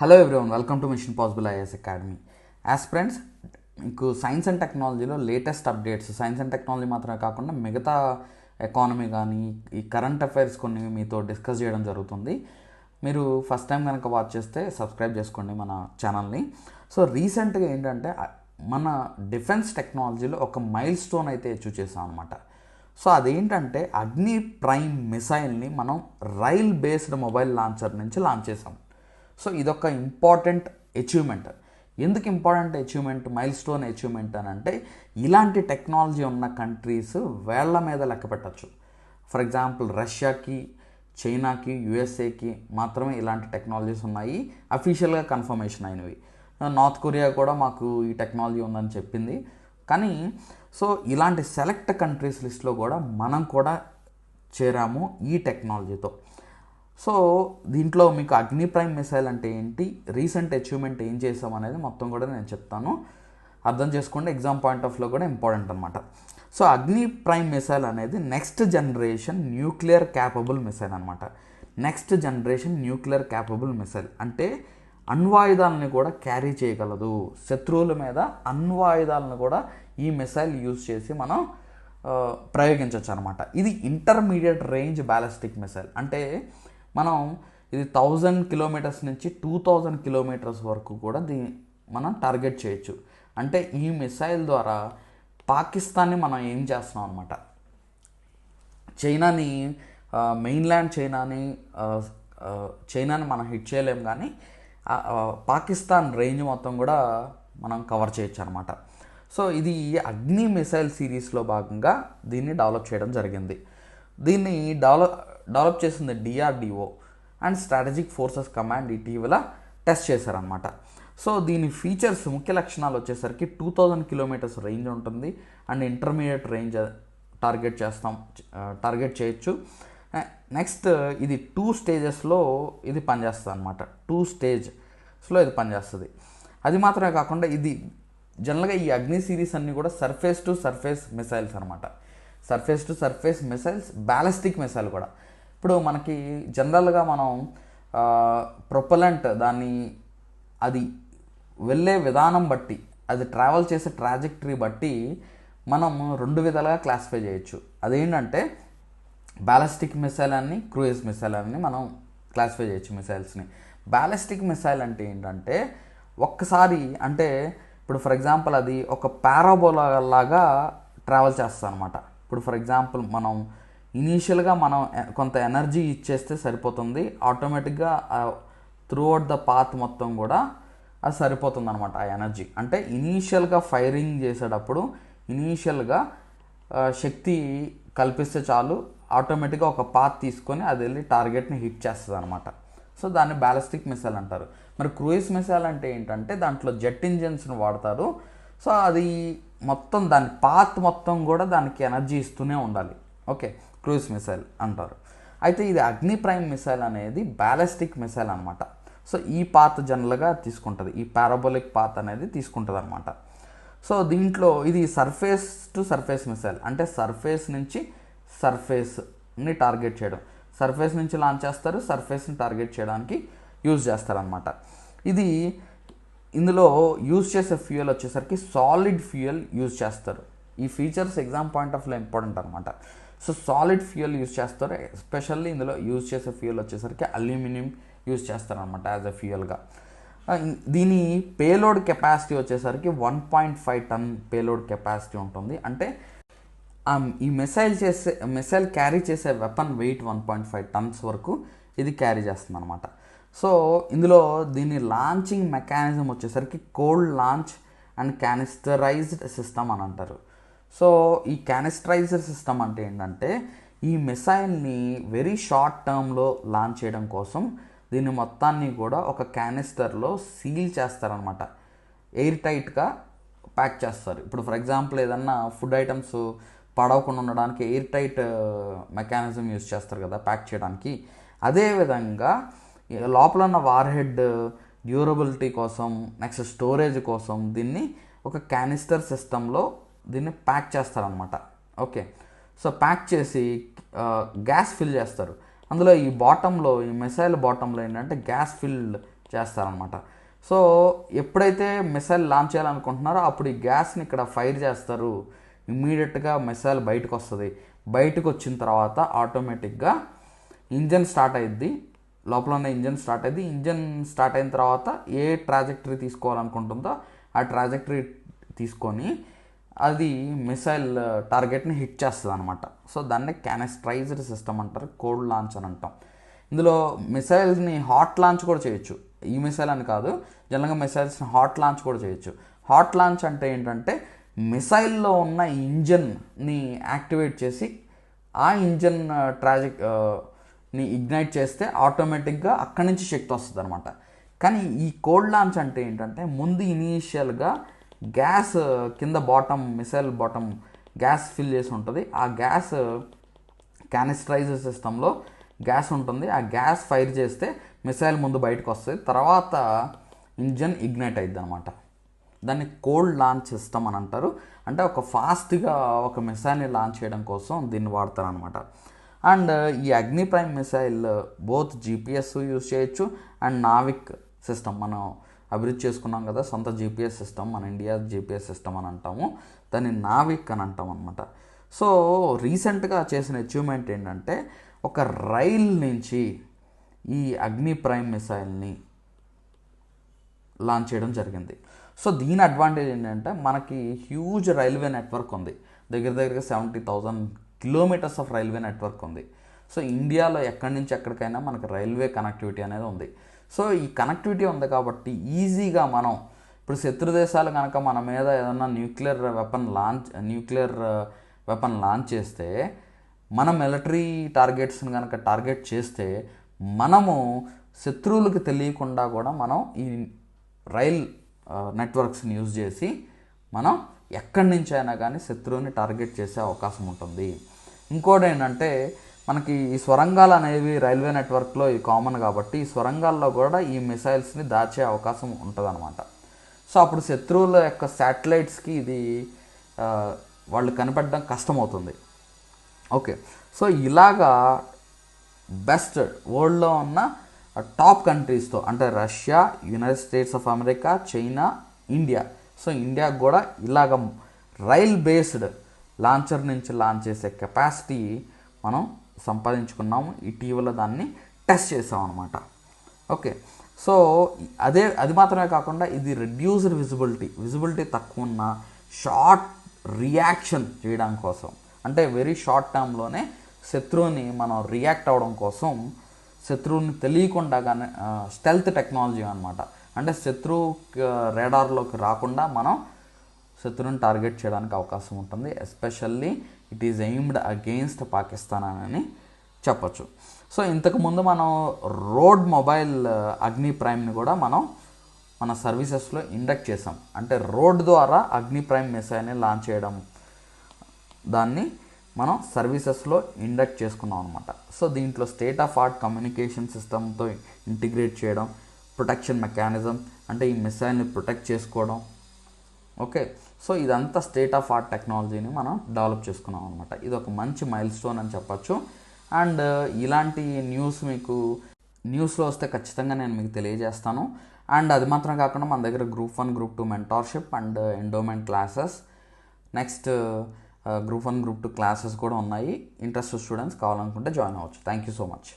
Hello everyone welcome to mission possible IAS academy friends మీకు science and టెక్నాలజీలో latest updates science and technology మాత్రమే కాకుండా మిగతా economy కానీ ఈ కరెంట్ అఫైర్స్ కొన్ని మీతో డిస్కస్ చేయడం జరుగుతుంది. మీరు ఫస్ట్ టైం కనుక వాచ్ చేస్తే సబ్స్క్రైబ్ చేసుకోండి మన ఛానల్ని సో రీసెంట్గా ఏంటంటే మన డిఫెన్స్ టెక్నాలజీలో ఒక మైల్ స్టోన్ అయితే అచీవ్ చేసాం అనమాట సో అదేంటంటే అగ్ని ప్రైమ్ మిసైల్ని మనం రైల్ బేస్డ్ మొబైల్ లాంచర్ నుంచి లాంచ్ చేసాం సో ఇదొక ఇంపార్టెంట్ అచీవ్మెంట్. ఎందుకు important achievement? Milestone achievement అని అంటే ఇలాంటి టెక్నాలజీ ఉన్న కంట్రీస్ వేళ్ళ మీద లెక్క పెట్టచ్చు. ఫర్ ఎగ్జాంపుల్ రష్యాకి చైనాకి యుఎస్ఏకి మాత్రమే ఇలాంటి టెక్నాలజీస్ ఉన్నాయి. అఫీషియల్గా కన్ఫర్మేషన్ అయినవి. నార్త్ కొరియా కూడా మాకు ఈ టెక్నాలజీ ఉందని చెప్పింది. కానీ సో ఇలాంటి సెలెక్ట్ కంట్రీస్ లిస్ట్లో కూడా మనం కూడా చేరాము ఈ టెక్నాలజీతో. సో దీంట్లో మీకు అగ్ని ప్రైమ్ మిసైల్ అంటే ఏంటి? రీసెంట్ అచీవ్మెంట్ ఏం చేసాం అనేది మొత్తం కూడా నేను చెప్తాను. అర్థం చేసుకోండి. ఎగ్జామ్ పాయింట్ ఆఫ్లో కూడా ఇంపార్టెంట్ అనమాట సో అగ్ని ప్రైమ్ మిసైల్ అనేది next generation nuclear capable missile అనమాట next generation nuclear capable missile. అంటే అణ్వాయుధాలని కూడా క్యారీ చేయగలదు. శత్రువుల మీద అణ్వాయుధాలను కూడా ఈ మిసైల్ యూజ్ చేసి మనం ప్రయోగించవచ్చు అనమాట ఇది ఇంటర్మీడియట్ రేంజ్ బ్యాలిస్టిక్ మిసైల్. అంటే మనం ఇది థౌజండ్ కిలోమీటర్స్ నుంచి టూ థౌజండ్ కిలోమీటర్స్ వరకు కూడా దీ మనం టార్గెట్ చేయొచ్చు. అంటే ఈ మిసైల్ ద్వారా పాకిస్తాన్ని మనం ఏం చేస్తున్నాం అనమాట చైనాని మెయిన్ల్యాండ్ చైనాని చైనాని మనం హిట్ చేయలేం కానీ పాకిస్తాన్ రేంజ్ మొత్తం కూడా మనం కవర్ చేయొచ్చు అనమాట సో ఇది అగ్ని మిసైల్ సిరీస్లో భాగంగా దీన్ని డెవలప్ చేయడం జరిగింది. దీన్ని డెవలప్ డెవలప్ చేసింది DRDO and strategic forces command ఇటీవల టెస్ట్ చేశారనమాట సో దీని ఫీచర్స్ ముఖ్య లక్షణాలు వచ్చేసరికి టూ థౌజండ్ కిలోమీటర్స్ రేంజ్ ఉంటుంది. అండ్ ఇంటర్మీడియట్ రేంజ్ టార్గెట్ చేస్తాం టార్గెట్ చేయొచ్చు. నెక్స్ట్ ఇది టూ స్టేజెస్లో ఇది పనిచేస్తుంది అనమాట టూ స్టేజ్స్లో ఇది పనిచేస్తుంది. అది మాత్రమే కాకుండా ఇది జనరల్గా ఈ అగ్ని సిరీస్ అన్నీ కూడా సర్ఫేస్ టు సర్ఫేస్ మిసైల్స్ అనమాట surface to surface missiles ballistic missile కూడా. ఇప్పుడు మనకి జనరల్గా మనం ప్రొపలెంట్ దాన్ని అది వెళ్ళే విధానం బట్టి అది ట్రావెల్ చేసే ట్రాజెక్టరీ బట్టి మనం రెండు విధాలుగా క్లాసిఫై చేయొచ్చు. అదేంటంటే బ్యాలిస్టిక్ మిసైల్ అని క్రూయిజ్ మిసైల్ అని మనం క్లాసిఫై చేయొచ్చు మిసైల్స్ని. బ్యాలిస్టిక్ మిసైల్ అంటే ఏంటంటే ఒక్కసారి అంటే ఇప్పుడు ఫర్ ఎగ్జాంపుల్ అది ఒక పారాబోలా లాగా ట్రావెల్ చేస్తుంది అనమాట ఇప్పుడు ఫర్ ఎగ్జాంపుల్ మనం ఇనీషియల్గా మనం కొంత ఎనర్జీ ఇచ్చేస్తే సరిపోతుంది. ఆటోమేటిక్గా త్రూ అవుట్ ద పాత్ మొత్తం కూడా అది సరిపోతుంది అనమాట ఆ ఎనర్జీ. అంటే ఇనీషియల్గా ఫైరింగ్ చేసేటప్పుడు ఇనీషియల్గా శక్తి కల్పిస్తే చాలు ఆటోమేటిక్గా ఒక పాత్ తీసుకొని అది వెళ్ళి టార్గెట్ని హిట్ చేస్తుంది అనమాట సో దాన్ని బ్యాలిస్టిక్ మిసైల్ అంటారు. మరి క్రూయిజ్ మిసైల్ అంటే ఏంటంటే దాంట్లో జెట్ ఇంజిన్స్ని వాడతారు. సో అది మొత్తం దాని పాత్ మొత్తం కూడా దానికి ఎనర్జీ ఇస్తూనే ఉండాలి. ఓకే క్రూజ్ మిసైల్ అంటారు. అయితే ఇది అగ్ని ప్రైమ్ మిసైల్ అనేది బ్యాలిస్టిక్ మిసైల్ అనమాట సో ఈ పాత్ జనరల్గా తీసుకుంటుంది. ఈ పారాబోలిక్ పాత్ అనేది తీసుకుంటుంది అనమాట సో దీంట్లో ఇది సర్ఫేస్ టు సర్ఫేస్ మిసైల్. అంటే సర్ఫేస్ నుంచి సర్ఫేస్ని టార్గెట్ చేయడం. సర్ఫేస్ నుంచి లాంచ్ చేస్తారు సర్ఫేస్ని టార్గెట్ చేయడానికి యూజ్ చేస్తారనమాట ఇది ఇందులో యూజ్ చేసే ఫ్యూయల్ వచ్చేసరికి సాలిడ్ ఫ్యూయల్ యూజ్ చేస్తారు. ఈ features exam point of view important అనమాట సో సాలిడ్ ఫ్యూయల్ యూజ్ చేస్తారు. ఎస్పెషల్లీ ఇందులో యూజ్ చేసే ఫ్యూయల్ వచ్చేసరికి అల్యూమినియం యూజ్ చేస్తారనమాట యాజ్ ఎ ఫ్యూయల్గా. దీని పేలోడ్ కెపాసిటీ వచ్చేసరికి one point five ton payload capacity ఉంటుంది. అంటే ఈ మిసైల్ చేసే మిసైల్ క్యారీ చేసే weapon weight one point five tons వరకు ఇది క్యారీ చేస్తుంది అనమాట సో ఇందులో దీని లాంచింగ్ మెకానిజం వచ్చేసరికి cold launch and canisterized system అని అంటారు. సో ఈ క్యానిస్టరైజర్ సిస్టమ్ అంటే ఏంటంటే ఈ మిసైల్ని వెరీ షార్ట్ టర్మ్లో లాంచ్ చేయడం కోసం దీన్ని మొత్తాన్ని కూడా ఒక క్యానిస్టర్లో సీల్ చేస్తారనమాట ఎయిర్ టైట్గా ప్యాక్ చేస్తారు. ఇప్పుడు ఫర్ ఎగ్జాంపుల్ ఏదన్నా ఫుడ్ ఐటమ్స్ పడవకుండా ఉండడానికి ఎయిర్ టైట్ మెకానిజం యూజ్ చేస్తారు కదా ప్యాక్ చేయడానికి. అదేవిధంగా లోపల ఉన్న వార్ హెడ్ డ్యూరబిలిటీ కోసం నెక్స్ట్ స్టోరేజ్ కోసం దీన్ని ఒక క్యానిస్టర్ సిస్టంలో దీన్ని ప్యాక్ చేస్తారనమాట ఓకే. సో ప్యాక్ చేసి గ్యాస్ ఫిల్ చేస్తారు. అందులో ఈ బాటంలో ఈ మిసైల్ బాటంలో ఏంటంటే గ్యాస్ ఫిల్ చేస్తారనమాట సో ఎప్పుడైతే మిసైల్ లాంచ్ చేయాలనుకుంటున్నారో అప్పుడు ఈ గ్యాస్ని ఇక్కడ ఫైర్ చేస్తారు. ఇమ్మీడియట్గా మిసైల్ బయటకు వస్తుంది బయటకు వచ్చిన తర్వాత ఆటోమేటిక్గా ఇంజన్ స్టార్ట్ అయ్యిద్ది లోపల ఉన్న ఇంజన్ స్టార్ట్ అయ్యింది ఇంజన్ స్టార్ట్ అయిన తర్వాత ఏ ట్రాజెక్టరీ తీసుకోవాలనుకుంటుందో ఆ ట్రాజెక్టరీ తీసుకొని అది మిసైల్ టార్గెట్ని హిట్ చేస్తుంది అనమాట సో దాన్ని క్యానస్ట్రైజ్డ్ సిస్టమ్ అంటారు కోల్డ్ లాంచ్ అని అంటాం. ఇందులో మిసైల్స్ని హాట్ లాంచ్ కూడా చేయొచ్చు. ఈ మిసైల్ అని కాదు జనరల్గా మిసైల్స్ని హాట్ లాంచ్ కూడా చేయొచ్చు. హాట్ లాంచ్ అంటే ఏంటంటే మిసైల్లో ఉన్న ఇంజన్ని యాక్టివేట్ చేసి ఆ ఇంజన్ ట్రాజిక్ని ఇగ్నైట్ చేస్తే ఆటోమేటిక్గా అక్కడి నుంచి శక్తి వస్తుంది అనమాట కానీ ఈ కోల్డ్ లాంచ్ అంటే ఏంటంటే ముందు ఇనీషియల్గా గ్యాస్ కింద bottom missile bottom gas fill చేసి ఉంటుంది. ఆ గ్యాస్ క్యానిస్ట్రైజర్ సిస్టంలో గ్యాస్ ఉంటుంది. ఆ గ్యాస్ ఫైర్ చేస్తే మిసైల్ ముందు బయటకు వస్తుంది. తర్వాత ఇంజన్ ఇగ్నైట్ అయింది అనమాట దాన్ని కోల్డ్ లాంచ్ సిస్టమ్ అని అంటారు. అంటే ఒక ఫాస్ట్గా ఒక మిసైల్ని లాంచ్ చేయడం కోసం దీన్ని వాడతారు అనమాట అండ్ ఈ Agni prime missile both GPS use చేయొచ్చు. అండ్ నావిక్ సిస్టమ్ మనం అభివృద్ధి చేసుకున్నాం కదా సొంత జీపీఎస్ సిస్టమ్ మన ఇండియా జీపీఎస్ సిస్టమ్ అని అంటాము. దాన్ని నావిక్ అని అంటాం అనమాట సో రీసెంట్గా చేసిన అచీవ్మెంట్ ఏంటంటే ఒక రైల్ నుంచి ఈ అగ్ని ప్రైమ్ మిసైల్ని లాంచ్ చేయడం జరిగింది. సో దీని అడ్వాంటేజ్ ఏంటంటే మనకి హ్యూజ్ రైల్వే నెట్వర్క్ ఉంది. దగ్గర దగ్గరగా seventy thousand kilometers of railway network ఉంది. సో ఇండియాలో ఎక్కడి నుంచి ఎక్కడికైనా మనకి రైల్వే కనెక్టివిటీ అనేది ఉంది. సో ఈ కనెక్టివిటీ ఉంది కాబట్టి ఈజీగా మనం ఇప్పుడు శత్రు దేశాలు కనుక మన మీద ఏదన్నా nuclear weapon launch nuclear weapon launch చేస్తే మన మిలిటరీ టార్గెట్స్ని కనుక టార్గెట్ చేస్తే మనము శత్రువులకు తెలియకుండా కూడా మనం ఈ రైల్ నెట్వర్క్స్ని యూజ్ చేసి మనం ఎక్కడి నుంచి అయినా కానీ శత్రువుని టార్గెట్ చేసే అవకాశం ఉంటుంది. ఇంకోటి ఏంటంటే మనకి ఈ స్వరంగాలు అనేవి రైల్వే నెట్వర్క్లో ఇవి కామన్ కాబట్టి ఈ స్వరంగాల్లో కూడా ఈ మిసైల్స్ని దాచే అవకాశం ఉంటుందన్నమాట. సో అప్పుడు శత్రువుల యొక్క శాటిలైట్స్కి ఇది వాళ్ళు కనిపెట్టడం కష్టమవుతుంది. ఓకే. సో ఇలాగా బెస్ట్ వరల్డ్లో ఉన్న టాప్ కంట్రీస్తో అంటే Russia United States of America China India. So India కూడా ఇలాగ రైల్ బేస్డ్ లాంచర్ నుంచి లాంచ్ చేసే కెపాసిటీ మనం సంపాదించుకున్నాము ఇటీవల దాన్ని టెస్ట్ చేసాం అనమాట ఓకే. సో అదే అది మాత్రమే కాకుండా ఇది రెడ్యూస్డ్ విజిబిలిటీ విజిబిలిటీ తక్కువ ఉన్న షార్ట్ రియాక్షన్ చేయడం కోసం. అంటే వెరీ షార్ట్ టర్మ్లోనే శత్రువుని మనం రియాక్ట్ అవ్వడం కోసం శత్రువుని తెలియకుండా కానీ స్టెల్త్ టెక్నాలజీ అనమాట అంటే శత్రువు రేడార్లోకి రాకుండా మనం శత్రువుని టార్గెట్ చేయడానికి అవకాశం ఉంటుంది. Especially it is aimed against Pakistan అని చెప్పొచ్చు. సో ఇంతకుముందు మనం రోడ్ మొబైల్ అగ్ని ప్రైమ్ని కూడా మనం మన సర్వీసెస్లో ఇండక్ట్ చేసాం అంటే రోడ్ ద్వారా అగ్ని ప్రైమ్ మిసైల్ని లాంచ్ చేయడం దాన్ని మనం సర్వీసెస్లో ఇండక్ట్ చేసుకున్నాం అనమాట సో దీంట్లో స్టేట్ ఆఫ్ ఆర్ట్ కమ్యూనికేషన్ సిస్టమ్తో ఇంటిగ్రేట్ చేయడం ప్రొటెక్షన్ మెకానిజం అంటే ఈ మిసైల్ని ప్రొటెక్ట్ చేసుకోవడం ఓకే. సో ఇదంతా స్టేట్ ఆఫ్ ఆర్ట్ టెక్నాలజీని మనం డెవలప్ చేసుకున్నాం అనమాట ఇది ఒక మంచి మైల్ స్టోన్ అని చెప్పచ్చు. అండ్ ఇలాంటి న్యూస్ మీకు న్యూస్లో వస్తే ఖచ్చితంగా నేను మీకు తెలియజేస్తాను. అండ్ అది మాత్రం కాకుండా మన దగ్గర group one group two mentorship and endowment classes. Next group one group two classes కూడా ఉన్నాయి. ఇంట్రెస్ట్ స్టూడెంట్స్ కావాలనుకుంటే జాయిన్ అవ్వచ్చు. Thank you so much.